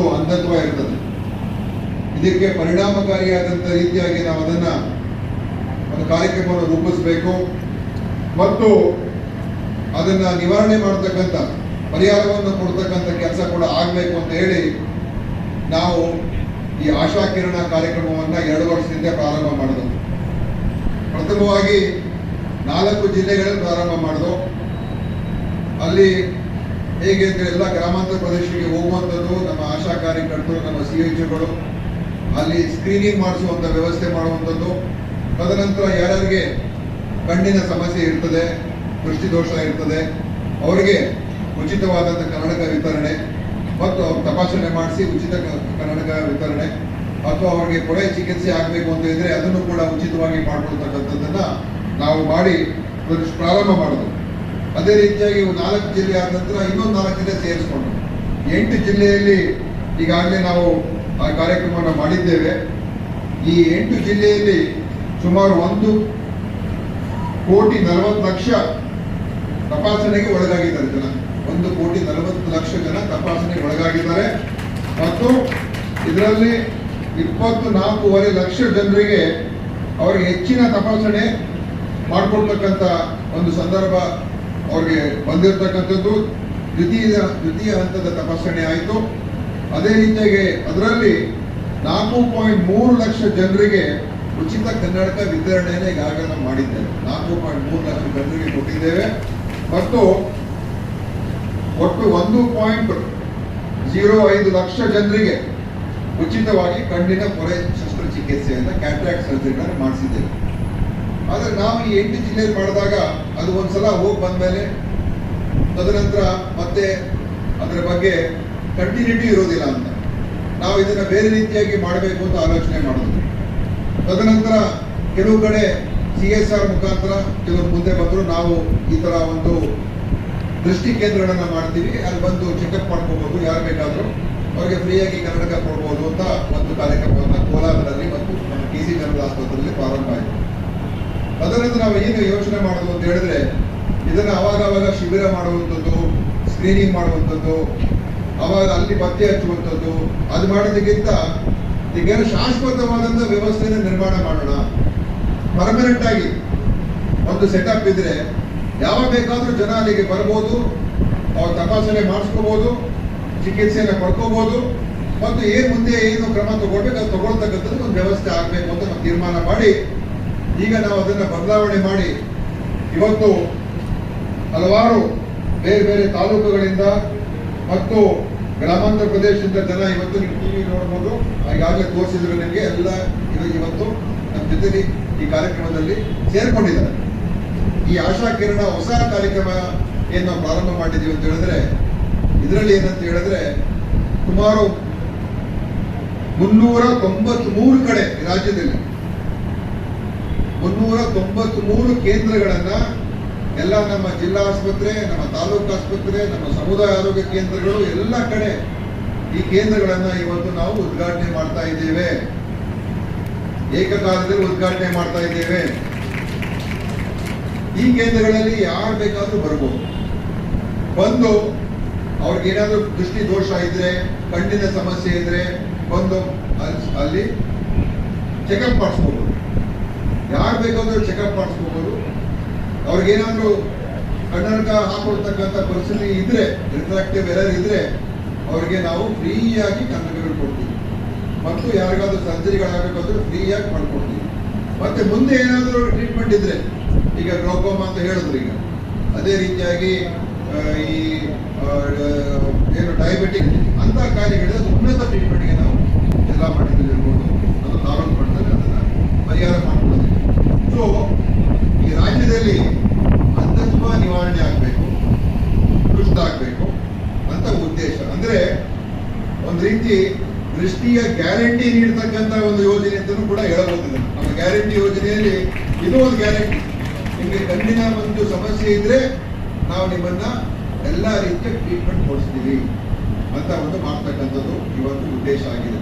ಮತ್ತು ಅಂಧತ್ವ ಇರ್ತದೆ ಇದಕ್ಕೆ ಪರಿಣಾಮಕಾರಿಯಾದಂಥ ರೀತಿಯಾಗಿ ನಾವು ಅದನ್ನ ಒಂದು ಕಾರ್ಯಕ್ರಮವನ್ನು ರೂಪಿಸಬೇಕು. ಮತ್ತು ಅದನ್ನ ನಿವಾರಣೆ ಮಾಡತಕ್ಕಂಥ, ಪರಿಹಾರವನ್ನು ಕೊಡ್ತಕ್ಕಂಥ ಕೆಲಸ ಕೂಡ ಆಗಬೇಕು ಅಂತ ಹೇಳಿ ನಾವು ಈ ಆಶಾ ಕಿರಣ ಕಾರ್ಯಕ್ರಮವನ್ನು ಎರಡು ವರ್ಷದಿಂದ ಪ್ರಾರಂಭ ಮಾಡಿದೆವು. ಪ್ರಥಮವಾಗಿ ನಾಲ್ಕು ಜಿಲ್ಲೆಗಳಲ್ಲಿ ಪ್ರಾರಂಭ ಮಾಡಿದೆವು. ಅಲ್ಲಿ ಹೇಗೆ ಅಂದರೆ ಎಲ್ಲ ಗ್ರಾಮಾಂತರ ಪ್ರದೇಶಕ್ಕೆ ಹೋಗುವಂಥದ್ದು, ನಮ್ಮ ಆಶಾ ಕಾರ್ಯಕರ್ತರು, ನಮ್ಮ ಸಿ ಎಚ್ಗಳು ಅಲ್ಲಿ ಸ್ಕ್ರೀನಿಂಗ್ ಮಾಡಿಸುವಂಥ ವ್ಯವಸ್ಥೆ ಮಾಡುವಂಥದ್ದು. ತದನಂತರ ಯಾರ್ಯಾರಿಗೆ ಕಣ್ಣಿನ ಸಮಸ್ಯೆ ಇರ್ತದೆ, ದೃಷ್ಟಿದೋಷ ಇರ್ತದೆ, ಅವರಿಗೆ ಉಚಿತವಾದಂಥ ಕನ್ನಡಕ ವಿತರಣೆ ಮತ್ತು ಅವ್ರ ತಪಾಸಣೆ ಮಾಡಿಸಿ ಉಚಿತ ಕನ್ನಡಕ ವಿತರಣೆ ಅಥವಾ ಅವರಿಗೆ ಕೊಳೆ ಚಿಕಿತ್ಸೆ ಆಗಬೇಕು ಅಂತ ಇದ್ರೆ ಅದನ್ನು ಕೂಡ ಉಚಿತವಾಗಿ ಮಾಡಿಕೊಳ್ತಕ್ಕಂಥದ್ದನ್ನು ನಾವು ಮಾಡಿ, ಪ್ರಾರಂಭ ಮಾಡಿದ್ವು. ಅದೇ ರೀತಿಯಾಗಿ ನಾಲ್ಕು ಜಿಲ್ಲೆ ಆದ ನಂತರ ಇನ್ನೊಂದು ನಾಲ್ಕು ಜಿಲ್ಲೆ ಸೇರಿಸ್ಕೊಂಡು ಎಂಟು ಜಿಲ್ಲೆಯಲ್ಲಿ ಈಗಾಗಲೇ ನಾವು ಆ ಕಾರ್ಯಕ್ರಮವನ್ನು ಮಾಡಿದ್ದೇವೆ. ಈ ಎಂಟು ಜಿಲ್ಲೆಯಲ್ಲಿ ಸುಮಾರು ಒಂದು ಕೋಟಿ ನಲವತ್ತು ಲಕ್ಷ ತಪಾಸಣೆಗೆ ಒಳಗಾಗಿದ್ದಾರೆ ಜನ. ಒಂದು ಕೋಟಿ ನಲವತ್ತು ಲಕ್ಷ ಜನ ತಪಾಸಣೆಗೆ ಒಳಗಾಗಿದ್ದಾರೆ. ಮತ್ತು ಇದರಲ್ಲಿ ಇಪ್ಪತ್ತು ನಾಲ್ಕೂವರೆ ಲಕ್ಷ ಜನರಿಗೆ ಅವರಿಗೆ ಹೆಚ್ಚಿನ ತಪಾಸಣೆ ಮಾಡಿಕೊಡ್ತಕ್ಕಂಥ ಒಂದು ಸಂದರ್ಭ ಅವ್ರಿಗೆ ಬಂದಿರತಕ್ಕಂಥದ್ದು ದ್ವಿತೀಯ ದ್ವಿತೀಯ ಹಂತದ ತಪಾಸಣೆ ಆಯಿತು. ಅದೇ ರೀತಿಯಾಗಿ ಅದರಲ್ಲಿ ನಾಲ್ಕು ಪಾಯಿಂಟ್ ಮೂರು ಲಕ್ಷ ಜನರಿಗೆ ಉಚಿತ ಕನ್ನಡಕ ವಿತರಣೆಯನ್ನು ಈಗಾಗಲೇ ಮಾಡಿದ್ದೇವೆ ನಾಲ್ಕು ಪಾಯಿಂಟ್ ಮೂರು ಲಕ್ಷ ಜನರಿಗೆ ಕೊಟ್ಟಿದ್ದೇವೆ. ಮತ್ತು ಒಟ್ಟು ಒಂದು ಪಾಯಿಂಟ್ ಜೀರೋ ಐದು ಲಕ್ಷ ಜನರಿಗೆ ಉಚಿತವಾಗಿ ಕಣ್ಣಿನ ಪೊರೆ ಶಸ್ತ್ರಚಿಕಿತ್ಸೆಯನ್ನು ಕ್ಯಾಟ್ರಾಕ್ಟ್ ಸರ್ಜರಿಗಳನ್ನು ಮಾಡಿಸಿದ್ದೇವೆ. ಆದರೆ ನಾವು ಈ ಎಂಟು ಜಿಲ್ಲೆಯಲ್ಲಿ ಮಾಡಿದಾಗ ಅದು ಒಂದ್ಸಲ ಹೋಗಿ ಬಂದ್ಮೇಲೆ ತದನಂತರ ಮತ್ತೆ ಅದರ ಬಗ್ಗೆ ಕಂಟಿನ್ಯೂಟಿ ಇರೋದಿಲ್ಲ ಅಂತ. ನಾವು ಇದನ್ನು ಬೇರೆ ರೀತಿಯಾಗಿ ಮಾಡಬೇಕು ಅಂತ ಆಲೋಚನೆ ಮಾಡಿದ್ವಿ ತದನಂತರ ಕೆಲವು ಕಡೆ ಸಿ ಎಸ್ ಆರ್ ಮುಖಾಂತರ ಕೆಲವರು ಮುಂದೆ ಬಂದರು ನಾವು ಈ ಥರ ಒಂದು ದೃಷ್ಟಿ ಕೇಂದ್ರಗಳನ್ನು ಮಾಡ್ತೀವಿ. ಅಲ್ಲಿ ಬಂದು ಚೆಕಪ್ ಮಾಡ್ಕೋಬೋದು, ಯಾರು ಬೇಕಾದರೂ ಅವರಿಗೆ ಫ್ರೀಯಾಗಿ ಕನ್ನಡಕ ಕೊಡ್ಬೋದು ಅಂತ ಒಂದು ಕಾರ್ಯಕ್ರಮವನ್ನು ಕೋಲಾರದಲ್ಲಿ ಮತ್ತು ಕೆ ಸಿ ಜನರಲ್ ಆಸ್ಪತ್ರೆಯಲ್ಲಿ ಪ್ರಾರಂಭ ಆಯಿತು. ಅದರಿಂದ ನಾವು ಏನು ಯೋಚನೆ ಮಾಡೋದು ಅಂತ ಹೇಳಿದ್ರೆ, ಇದನ್ನ ಅವಾಗ ಅವಾಗ ಶಿಬಿರ ಮಾಡುವಂಥದ್ದು ಸ್ಕ್ರೀನಿಂಗ್ ಮಾಡುವಂಥದ್ದು, ಅವಾಗ ಅಲ್ಲಿ ಪತ್ತೆ ಹಚ್ಚುವಂಥದ್ದು, ಅದು ಮಾಡೋದಕ್ಕಿಂತ ಈಗೇನು ಶಾಶ್ವತವಾದಂಥ ವ್ಯವಸ್ಥೆಯನ್ನು ನಿರ್ಮಾಣ ಮಾಡೋಣ. ಪರ್ಮನೆಂಟ್ ಆಗಿ ಒಂದು ಸೆಟಪ್ ಇದ್ರೆ, ಯಾವಾಗ ಬೇಕಾದರೂ ಜನ ಅಲ್ಲಿಗೆ ಬರ್ಬೋದು, ಅವ್ರು ತಪಾಸಣೆ ಮಾಡಿಸ್ಕೋಬಹುದು ಚಿಕಿತ್ಸೆಯನ್ನು ಪಡ್ಕೋಬಹುದು ಮತ್ತು ಏನ್ ಮುಂದೆ ಏನು ಕ್ರಮ ತಗೊಳ್ಬೇಕು, ಅದು ತಗೊಳ್ತಕ್ಕಂಥದ್ದು ಒಂದು ವ್ಯವಸ್ಥೆ ಆಗಬೇಕು ಅಂತ ನಾವು ತೀರ್ಮಾನ ಮಾಡಿ ಈಗ ನಾವು ಅದನ್ನ ಬದಲಾವಣೆ ಮಾಡಿ ಇವತ್ತು ಹಲವಾರು ಬೇರೆ ಬೇರೆ ತಾಲೂಕುಗಳಿಂದ ಮತ್ತು ಗ್ರಾಮಾಂತರ ಪ್ರದೇಶದಿಂದ ಜನ ಇವತ್ತು ನೀವು ಟಿವಿ ನೋಡ್ಬೋದು. ಈಗಾಗಲೇ ತೋರಿಸಿದ್ರು ನಿಮಗೆ ಎಲ್ಲ ಇವ- ಇವತ್ತು ನಮ್ಮ ಜೊತೆಲಿ ಈ ಕಾರ್ಯಕ್ರಮದಲ್ಲಿ ಸೇರ್ಕೊಂಡಿದ್ದಾರೆ. ಈ ಆಶಾ ಕಿರಣ ಹೊಸ ಕಾರ್ಯಕ್ರಮ ಏನು ನಾವು ಪ್ರಾರಂಭ ಮಾಡಿದ್ದೀವಿ ಅಂತ ಹೇಳಿದ್ರೆ, ಇದರಲ್ಲಿ ಏನಂತ ಹೇಳಿದ್ರೆ ಸುಮಾರು ಮುನ್ನೂರ ತೊಂಬತ್ಮೂರು ಕಡೆ ರಾಜ್ಯದಲ್ಲಿ ಮುನ್ನೂರ ತೊಂಬತ್ಮೂರು ಕೇಂದ್ರಗಳನ್ನ ಎಲ್ಲ ನಮ್ಮ ಜಿಲ್ಲಾ ಆಸ್ಪತ್ರೆ, ನಮ್ಮ ತಾಲೂಕು ಆಸ್ಪತ್ರೆ, ನಮ್ಮ ಸಮುದಾಯ ಆರೋಗ್ಯ ಕೇಂದ್ರಗಳು ಎಲ್ಲ ಕಡೆ ಈ ಕೇಂದ್ರಗಳನ್ನ ಇವತ್ತು ನಾವು ಉದ್ಘಾಟನೆ ಮಾಡ್ತಾ ಇದ್ದೇವೆ. ಏಕಕಾಲದಲ್ಲಿ ಉದ್ಘಾಟನೆ ಮಾಡ್ತಾ ಇದ್ದೇವೆ. ಈ ಕೇಂದ್ರಗಳಲ್ಲಿ ಯಾರು ಬೇಕಾದ್ರೂ ಬರ್ಬೋದು. ಬಂದು ಅವ್ರಿಗೆ ಏನಾದ್ರೂ ದೃಷ್ಟಿ ದೋಷ ಇದ್ರೆ, ಕಣ್ಣಿನ ಸಮಸ್ಯೆ ಇದ್ರೆ ಬಂದು ಅಲ್- ಅಲ್ಲಿ ಚೆಕಪ್ ಮಾಡಿಸ್ಕೋಬಹುದು ಯಾರು ಬೇಕಾದ್ರೂ ಚೆಕಪ್ ಮಾಡಿಸ್ಕೋಬಹುದು ಅವ್ರಿಗೇನಾದ್ರೂ ಕನ್ನಡಕ ಹಾಕೊಳ್ತಕ್ಕಂಥ ಪರಿಸ್ಥಿತಿ ಇದ್ರೆ ರಿಫ್ರಾಕ್ಟಿವ್ ಎರರ್ ಇದ್ರೆ, ಅವ್ರಿಗೆ ನಾವು ಫ್ರೀಯಾಗಿ ಕನ್ನಡಕಗಳು ಕೊಡ್ತೀವಿ. ಮತ್ತು ಯಾರಿಗಾದ್ರೂ ಸರ್ಜರಿಗಳಾಗಬೇಕಾದ್ರೂ ಫ್ರೀಯಾಗಿ ಮಾಡ್ಕೊಡ್ತೀವಿ. ಮತ್ತೆ ಮುಂದೆ ಏನಾದರೂ ಟ್ರೀಟ್ಮೆಂಟ್ ಇದ್ರೆ, ಈಗ ಗ್ಲೋಕೋಮ್ ಅಂತ ಹೇಳಿದ್ರು ಈಗ. ಅದೇ ರೀತಿಯಾಗಿ ಈ ಏನು ಡಯಾಬಿಟಿಕ್ ಅಂತ ಕಾಯಿಲೆಗಳಿದೆ ಉನ್ನತ ಟ್ರೀಟ್ಮೆಂಟ್ಗೆ ನಾವು ಎಲ್ಲ ಮಾಡಿದ್ದೀವಿ ಇರ್ಬೋದು. ಅದು ತಾಲೂಕು ಮಟ್ಟದಲ್ಲಿ ಅದನ್ನ ಪರಿಹಾರ ಮಾಡ್ಕೊಳ್ಳೋದು ಸೊ ಈ ರಾಜ್ಯದಲ್ಲಿ ಅಂಧತ್ವ ನಿವಾರಣೆ ಆಗಬೇಕು ದುಷ್ಟ ಆಗಬೇಕು ಅಂತ ಉದ್ದೇಶ ಅಂದ್ರೆ ಒಂದು ರೀತಿ ದೃಷ್ಟಿಯ ಗ್ಯಾರಂಟಿ ನೀಡತಕ್ಕಂತ ಒಂದು ಯೋಜನೆ ಅಂತಲೂ ಕೂಡ ಹೇಳಬಹುದು. ನಮ್ಮ ಗ್ಯಾರಂಟಿ ಯೋಜನೆಯಲ್ಲಿ ಇದು ಒಂದು ಗ್ಯಾರಂಟಿ ನಿಮಗೆ ಕಣ್ಣಿನ ಒಂದು ಸಮಸ್ಯೆ ಇದ್ರೆ ನಾವು ನಿಮ್ಮನ್ನ ಎಲ್ಲ ರೀತಿಯ ಟ್ರೀಟ್ಮೆಂಟ್ ಕೊಡಿಸ್ತೀವಿ ಅಂತ ಒಂದು ಮಾಡ್ತಕ್ಕಂಥದ್ದು ಇವತ್ತು ಉದ್ದೇಶ ಆಗಿದೆ